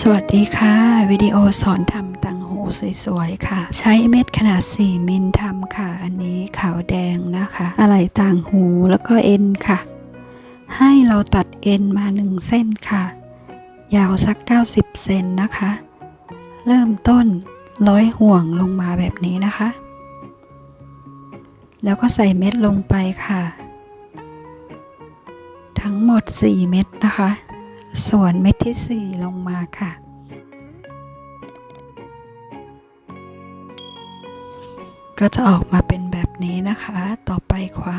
สวัสดีค่ะ วิดีโอสอนทำตังหูสวยๆค่ะ ใช้เม็ดขนาด 4 มิลทำค่ะ อันนี้ขาวแดงนะคะอะไรต่างหูแล้วก็เอ็นค่ะ ให้เราตัดเอ็นมา 1 เส้นค่ะ ยาวสัก 90 เซนนะคะ เริ่มต้นร้อยห่วงลงมาแบบนี้นะคะ แล้วก็ใส่เม็ดลงไปค่ะ ทั้งหมด 4 เม็ดนะคะ ส่วนเม็ดที่ 4 ลงมาค่ะ ก็จะออกมาเป็นแบบนี้นะคะ ต่อไปขวา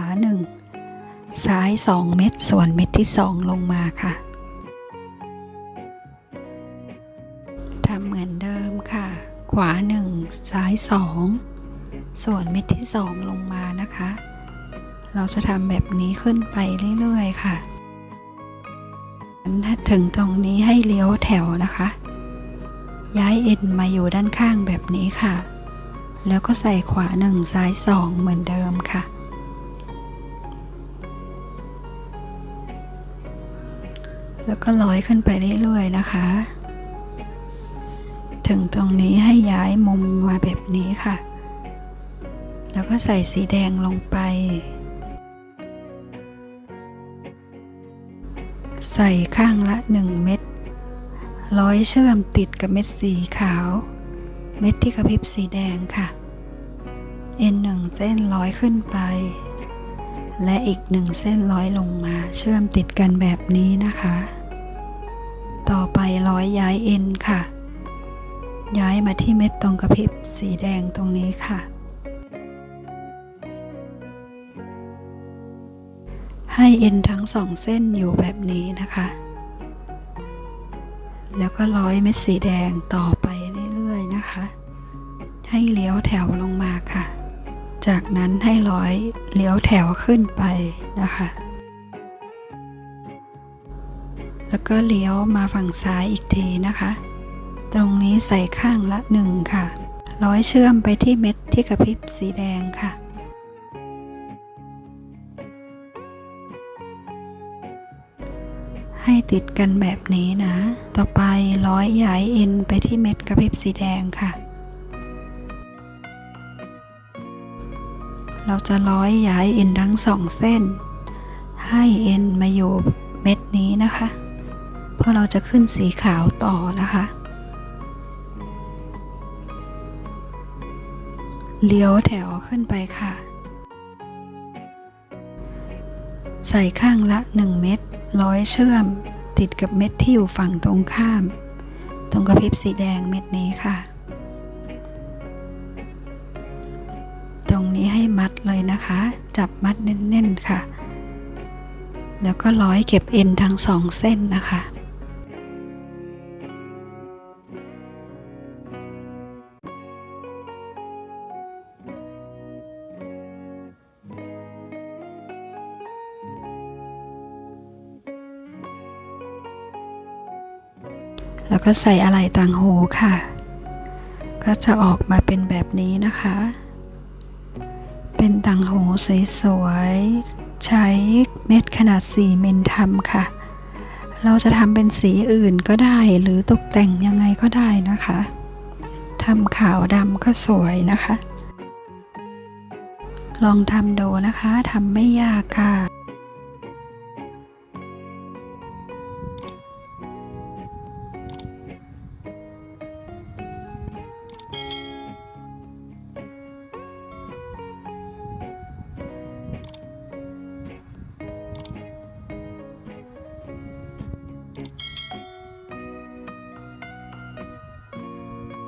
1 ซ้าย 2 เม็ดส่วนเม็ดที่ 2 ลงมาค่ะทำเหมือนเดิมค่ะ ขวา 1 ซ้าย 2 ส่วนเม็ดที่ 2 ลงมานะคะ เราจะทำแบบนี้ขึ้นไปเรื่อยๆค่ะ ถึงตรงนี้ให้เลี้ยวแถวนะคะ ย้ายเอ็นมาอยู่ด้านข้างแบบนี้ค่ะ แล้วก็ใส่ขวาหนึ่งซ้ายสองเหมือนเดิมค่ะ แล้วก็ร้อยขึ้นไปเรื่อยๆนะคะ ถึงตรงนี้ให้ย้ายมุมมาแบบนี้ค่ะ แล้วก็ใส่สีแดงลงไป ใส่ข้างละ 1 เม็ดร้อยเชื่อมติดกับเม็ดสีขาว เม็ดที่กระพริบสีแดงค่ะ เอ็นหนึ่งเส้นร้อยขึ้นไป และอีกหนึ่งเส้นร้อยลงมาเชื่อมติดกันแบบนี้นะคะ ต่อไปร้อยย้ายเอ็นค่ะ ย้ายมาที่เม็ดตรงกระพริบสีแดงตรงนี้ค่ะ ให้เอ็นทั้งสองเส้นอยู่แบบนี้นะคะ แล้วก็ร้อยเม็ดสีแดงต่อไปเรื่อยๆนะคะ ให้เลี้ยวแถวลงมาค่ะ จากนั้นให้ร้อยเลี้ยวแถวขึ้นไปนะคะ แล้วก็เลี้ยวมาฝั่งซ้ายอีกทีนะคะ ตรงนี้ใส่ข้างละหนึ่งค่ะ ร้อยเชื่อมไปที่เม็ดที่กระพริบสีแดงค่ะ ให้ติดกันแบบนี้นะ ต่อไปร้อยย้ายเอ็นไปที่เม็ดกระพริบสีแดงค่ะ เราจะร้อยย้ายเอ็นทั้งสองเส้น ให้เอ็นมาอยู่เม็ดนี้นะคะ เพราะเราจะขึ้นสีขาวต่อนะคะ เลี้ยวแถวขึ้นไปค่ะ ใส่ข้างละ 1 เม็ด ร้อยเชื่อม ติดกับเม็ดที่อยู่ฝั่งตรงข้าม ตรงกระพริบสีแดงเม็ดนี้ค่ะ ตรงนี้ให้มัดเลยนะคะ จับมัดแน่นๆค่ะ แล้วก็ร้อยเก็บเอ็นทั้งสองเส้นนะคะ แล้วก็ใส่อะไรต่างหูค่ะ ก็จะออกมาเป็นแบบนี้นะคะ เป็นต่างหูสวยๆ ใช้เม็ดขนาด4มิลทำค่ะ เราจะทำเป็นสีอื่นก็ได้หรือตกแต่งยังไงก็ได้นะคะทำขาวดำก็สวยนะคะ ลองทำดูนะคะทำไม่ยากค่ะ